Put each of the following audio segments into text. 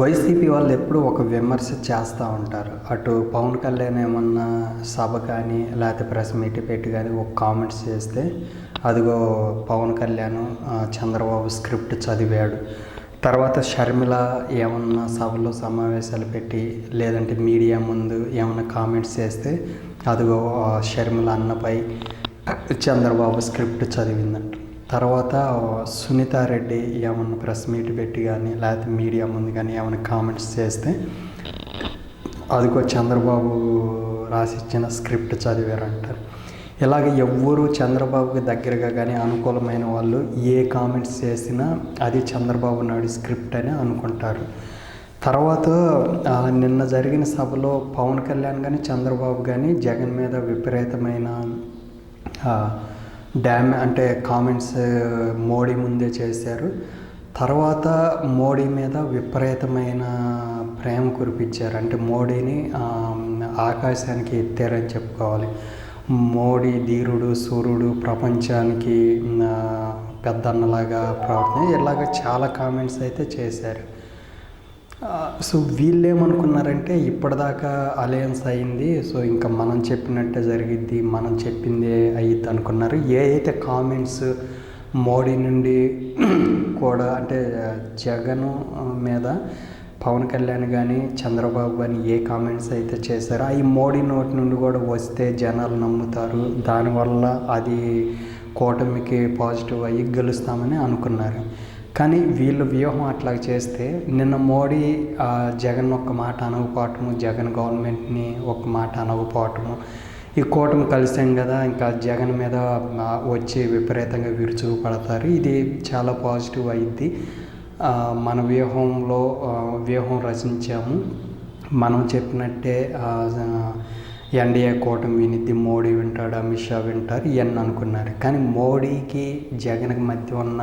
YCP వాళ్ళు ఎప్పుడూ ఒక విమర్శ చేస్తూ ఉంటారు. అటు పవన్ కళ్యాణ్ ఏమన్నా సభ కానీ లేకపోతే ప్రెస్ మీట్ పెట్టి కానీ ఒక కామెంట్స్ చేస్తే అదిగో పవన్ కళ్యాణ్ చంద్రబాబు స్క్రిప్ట్ చదివాడు. తర్వాత షర్మిల ఏమన్నా సభలో సమావేశాలు పెట్టి లేదంటే మీడియా ముందు ఏమన్నా కామెంట్స్ చేస్తే అదిగో షర్మిల అన్నపై చంద్రబాబు స్క్రిప్ట్ చదివిందంట. తర్వాత సునీతారెడ్డి ఏమన్నా ప్రెస్ మీట్ పెట్టి కానీ లేకపోతే మీడియా ముందు కానీ ఏమైనా కామెంట్స్ చేస్తే అదిగో చంద్రబాబు రాసిచ్చిన స్క్రిప్ట్ చదివారంటారు. ఇలాగ ఎవ్వరు చంద్రబాబుకి దగ్గరగా కానీ అనుకూలమైన వాళ్ళు ఏ కామెంట్స్ చేసినా అది చంద్రబాబు నాయుడు స్క్రిప్ట్ అని అనుకుంటారు. తర్వాత నిన్న జరిగిన సభలో పవన్ కళ్యాణ్ కానీ చంద్రబాబు కానీ జగన్ మీద విపరీతమైన డ్యామ్ అంటే కామెంట్స్ మోడీ ముందే చేశారు. తర్వాత మోడీ మీద విపరీతమైన ప్రేమ కురిపించారు. అంటే మోడీని ఆకాశానికి ఎత్తారని చెప్పుకోవాలి. మోడీ ధీరుడు సూర్యుడు ప్రపంచానికి పెద్దన్నలాగా ప్రవర్తన. ఇలాగ చాలా కామెంట్స్ అయితే చేశారు. సో వీళ్ళు ఏమనుకున్నారంటే ఇప్పటిదాకా అలయన్స్ అయింది సో ఇంకా మనం చెప్పినట్టే జరిగిద్ది మనం చెప్పిందే అయ్యిద్ది అనుకున్నారు. ఏ అయితే కామెంట్స్ మోడీ నుండి కూడా అంటే జగన్ మీద పవన్ కళ్యాణ్ కానీ చంద్రబాబు కానీ ఏ కామెంట్స్ అయితే చేశారో అవి మోడీ నోటి నుండి కూడా వస్తే జనాలు నమ్ముతారు. దానివల్ల అది కూటమికి పాజిటివ్ అయ్యి గెలుస్తామని అనుకున్నారు. కానీ వీళ్ళు వ్యూహం అట్లా చేస్తే నిన్న మోడీ జగన్ ఒక్క మాట అనకపోవటము జగన్ గవర్నమెంట్ని ఒక మాట అనకపోవటము ఈ కూటమి కలిసాం కదా ఇంకా జగన్ మీద వచ్చే వచ్చి విపరీతంగా విరుచుకు పడతారు. ఇది చాలా పాజిటివ్ అయింది. మన వ్యూహంలో వ్యూహం రచించాము. మనం చెప్పినట్టే ఎన్డీఏ కూటమి వినిద్ది మోడీ వింటాడు అమిత్ షా వింటారు ఇవన్నీ అనుకున్నారు. కానీ మోడీకి జగన్కి మధ్య ఉన్న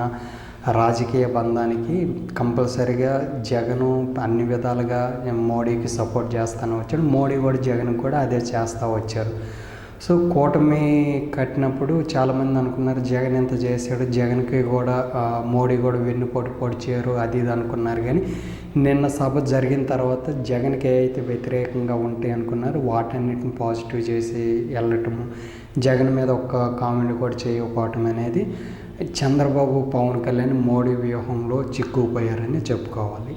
రాజకీయ బంధానికి కంపల్సరిగా జగను అన్ని విధాలుగా మోడీకి సపోర్ట్ చేస్తాను వచ్చాడు. మోడీ కూడా జగన్ కూడా అదే చేస్తూ వచ్చారు. సో కూటమి కట్టినప్పుడు చాలామంది అనుకున్నారు జగన్ ఎంత చేశాడు జగన్కి కూడా మోడీ కూడా వెన్నుపోటు పొడిచారు అది ఇది అనుకున్నారు. కానీ నిన్న సభ జరిగిన తర్వాత జగన్కి ఏవైతే అయితే వ్యతిరేకంగా ఉంటాయి అనుకున్నారు వాటన్నిటిని పాజిటివ్ చేసి వెళ్ళటము జగన్ మీద ఒక్క కామెంట్ కూడా చేయకపోవటం అనేది చంద్రబాబు పవన్ కళ్యాణ్ మోడీ వ్యూహంలో చిక్కుకుపోయారని చెప్పుకోవాలి.